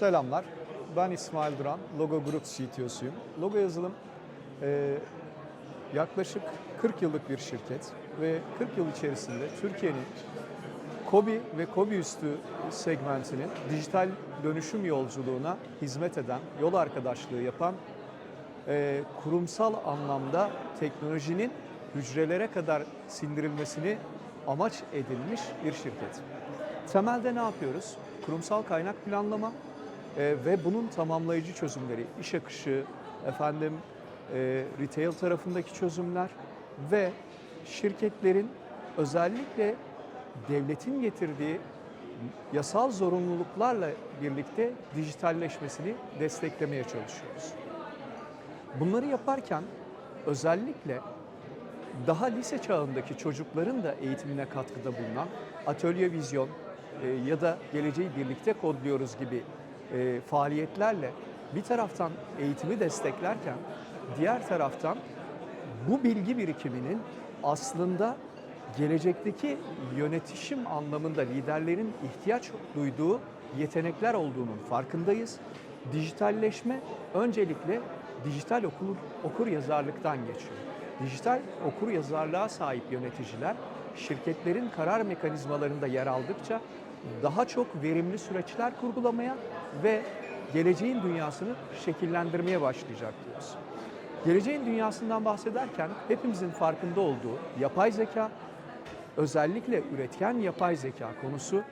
Selamlar, ben İsmail Duran, Logo Group CTO'suyum. Logo Yazılım e, yaklaşık 40 yıllık bir şirket ve 40 yıl içerisinde Türkiye'nin KOBİ ve KOBİ üstü segmentinin dijital dönüşüm yolculuğuna hizmet eden, yol arkadaşlığı yapan e, kurumsal anlamda teknolojinin hücrelere kadar sindirilmesini amaç edilmiş bir şirket. Temelde ne yapıyoruz? Kurumsal kaynak planlama e, ve bunun tamamlayıcı çözümleri, iş akışı, efendim e, retail tarafındaki çözümler ve şirketlerin özellikle devletin getirdiği yasal zorunluluklarla birlikte dijitalleşmesini desteklemeye çalışıyoruz. Bunları yaparken özellikle daha lise çağındaki çocukların da eğitimine katkıda bulunan atölye vizyon e, ya da geleceği birlikte kodluyoruz gibi e, faaliyetlerle bir taraftan eğitimi desteklerken diğer taraftan bu bilgi birikiminin aslında gelecekteki yönetişim anlamında liderlerin ihtiyaç duyduğu yetenekler olduğunun farkındayız. Dijitalleşme öncelikle dijital okur, okur yazarlıktan geçiyor. Dijital okur yazarlığa sahip yöneticiler şirketlerin karar mekanizmalarında yer aldıkça daha çok verimli süreçler kurgulamaya ve geleceğin dünyasını şekillendirmeye başlayacak diyoruz. Geleceğin dünyasından bahsederken hepimizin farkında olduğu yapay zeka, özellikle üretken yapay zeka konusu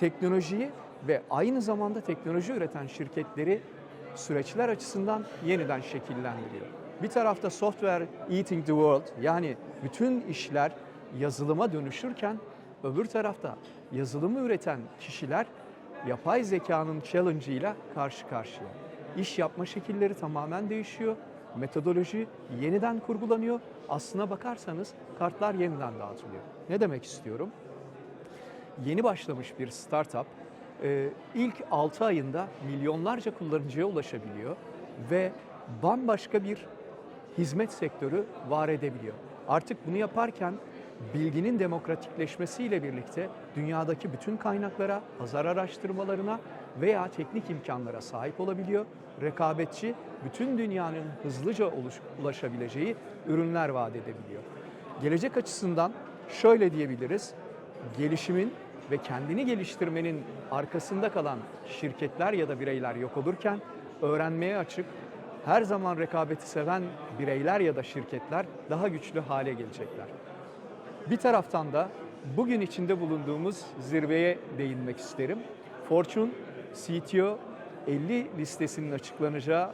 teknolojiyi ve aynı zamanda teknoloji üreten şirketleri süreçler açısından yeniden şekillendiriyor. Bir tarafta software eating the world yani bütün işler yazılıma dönüşürken öbür tarafta yazılımı üreten kişiler yapay zekanın challenge ile karşı karşıya. İş yapma şekilleri tamamen değişiyor. Metodoloji yeniden kurgulanıyor. Aslına bakarsanız kartlar yeniden dağıtılıyor. Ne demek istiyorum? Yeni başlamış bir startup e, ilk 6 ayında milyonlarca kullanıcıya ulaşabiliyor ve bambaşka bir hizmet sektörü var edebiliyor. Artık bunu yaparken bilginin demokratikleşmesiyle birlikte dünyadaki bütün kaynaklara, pazar araştırmalarına veya teknik imkanlara sahip olabiliyor. Rekabetçi, bütün dünyanın hızlıca ulaşabileceği ürünler vaat edebiliyor. Gelecek açısından şöyle diyebiliriz. Gelişimin ve kendini geliştirmenin arkasında kalan şirketler ya da bireyler yok olurken öğrenmeye açık, her zaman rekabeti seven bireyler ya da şirketler daha güçlü hale gelecekler. Bir taraftan da bugün içinde bulunduğumuz zirveye değinmek isterim. Fortune CTO 50 listesinin açıklanacağı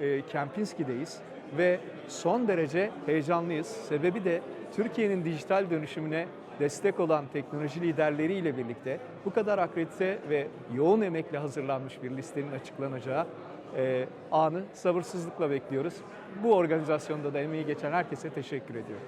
e, Kempinski'deyiz ve son derece heyecanlıyız. Sebebi de Türkiye'nin dijital dönüşümüne destek olan teknoloji liderleriyle birlikte bu kadar akredite ve yoğun emekle hazırlanmış bir listenin açıklanacağı e, anı sabırsızlıkla bekliyoruz. Bu organizasyonda da emeği geçen herkese teşekkür ediyorum.